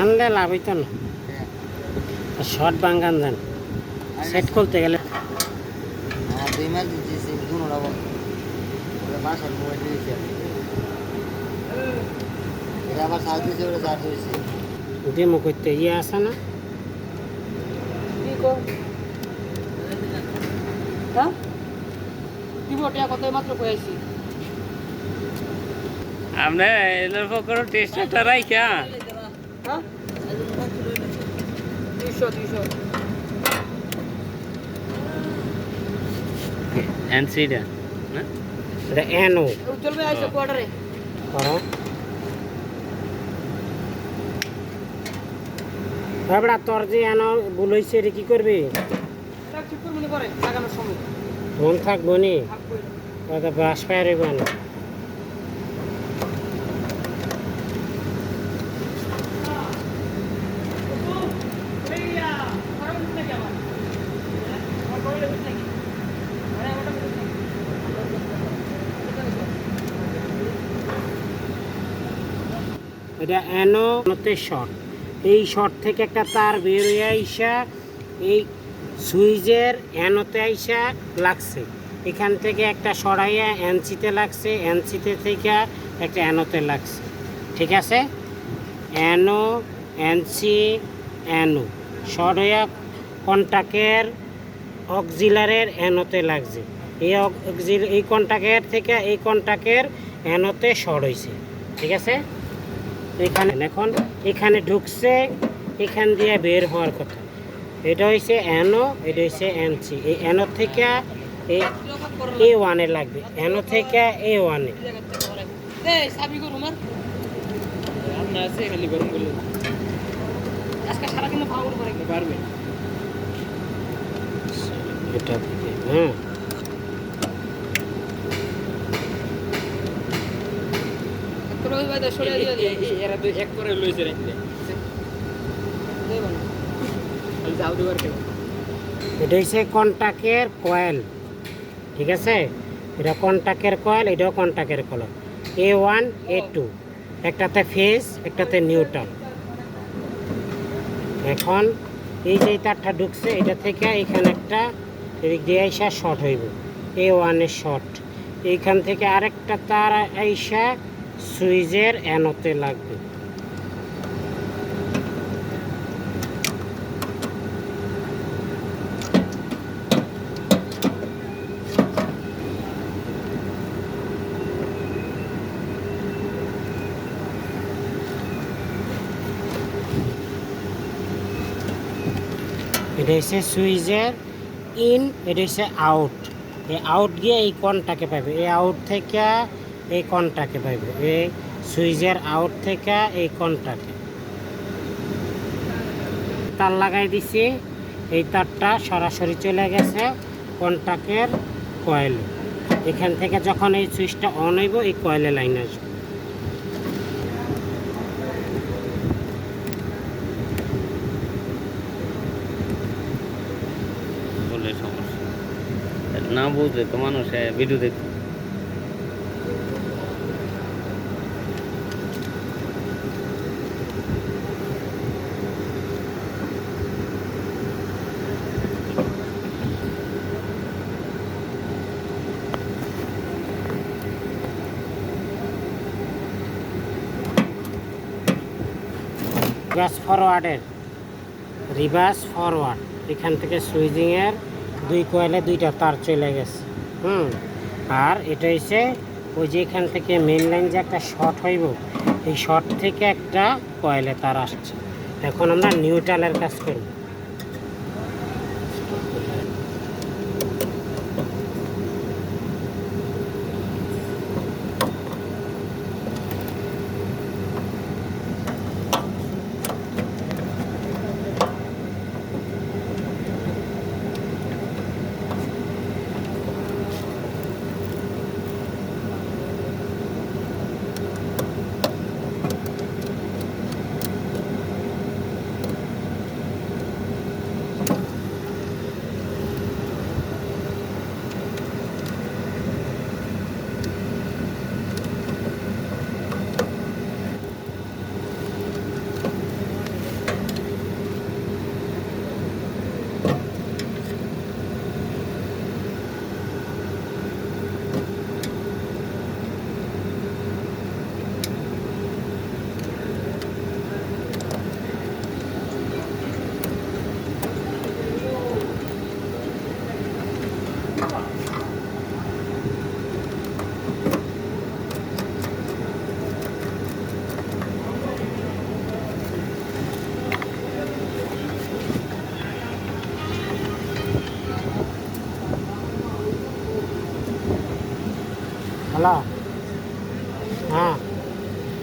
আনলে লাভ হইতো না। শর্ট বাঙ্গান যান সেট করতে গেলে। আমার দুই মাস সিম দুনো রকম বাসার মোবাইল দিয়েছি আমি এটা আবার চার্জ দিয়েছে ওটা চার্জ হয়েছে ডেমো করতে ইয়ে আছে না? হ্যাঁ? দিব টিয়া কত মাত্র কইছি আপনি এদের পকর টেস্টটা রাইখা। হ্যাঁ? দুইশো দুইশো। এনসিটা এটা এনও চলবে আইসো কোয়ার্টারে করো। বাবড়া তোর যে এনো বলইছে রে কি করবি? মনে করে লাগানোর সময়। মন থাকব নি? থাকবই। ওটা বাস পাইব না এটা এনোতে শর্ট এই শর্ট থেকে একটা তার বের হয়ে আইসা এই সুইচের এনোতে আইসা লাগছে। এখান থেকে একটা সরাইয়া এনসিতে লাগছে, এনসিতে থেকে একটা এনোতে লাগছে। ঠিক আছে? এনো এনসি এনো সরাইয়া কন্টাকের অক্সিলারের এনোতে লাগছে। এই অক্সিল, এই কন্টাকের থেকে এই কন্টাকের এনোতে শর্ট হয়েছে ঠিক আছে? এখানে এখন এখানে ঢুকছে এখান দিয়ে বের হওয়ার কথা। এটা হচ্ছে এনো এটা হচ্ছে এনসি এই এনো থেকে এই এ ওয়ানে লাগবে এনো থেকে এ। ওয়ানে এই সাবি করু মার আপনার আছে খালি গরম করলে আজকে সারা দিন ফাউল করে পারবে এটা থেকে হ্যাঁ তোর ওই বাইদা সরে দিয়ে দিয়ে এরা তো এক করে লইছে রাখতে দেব না খালি যাও দেবার এটা হচ্ছে কন্টাকের কয়েল ঠিক আছে? এটা কন্টাকের কয়েল এটাও কন্টাকের কয়েল এ ওয়ান এ টু একটাতে ফেস একটাতে নিউট্রাল এখন এই যে তারটা ঢুকছে এটা থেকে এখানে একটা এদিক দিয়ে আইসা শর্ট হইব। এ ওয়ানের শর্ট এইখান থেকে আরেকটা তার আইসা সুইচের এনতে লাগবে। এটা হচ্ছে ইন, এটা হচ্ছে আউট। এই আউট গিয়ে এই কনটাকে পাবে? এই আউট থেকে এই কনটাকে পাবে এই সুইচের আউট থেকে এই কনটাকে। তার লাগাই দিছি, এই তারটা সরাসরি চলে গেছে কন্টাকের কয়েলে। এখান থেকে যখন এই সুইচটা অন হইব, এই কয়েলে লাইন আসবে। না বুঝলে তো মানুষ ভিডিও দেখতে। রিভার্স ফরওয়ার্ডের রিভার্স ফরওয়ার্ড এখান থেকে সুইজিংয়ের দুই কয়েলে দুইটা তার চলে গেছে, হুম? আর এটা হচ্ছে ওই যে এখান থেকে মেন লাইন যে একটা শর্ট হইব, এই শর্ট থেকে একটা কয়েলে তার আসছে। এখন আমরা নিউট্রালের কাজ করব। হ্যালো হ্যাঁ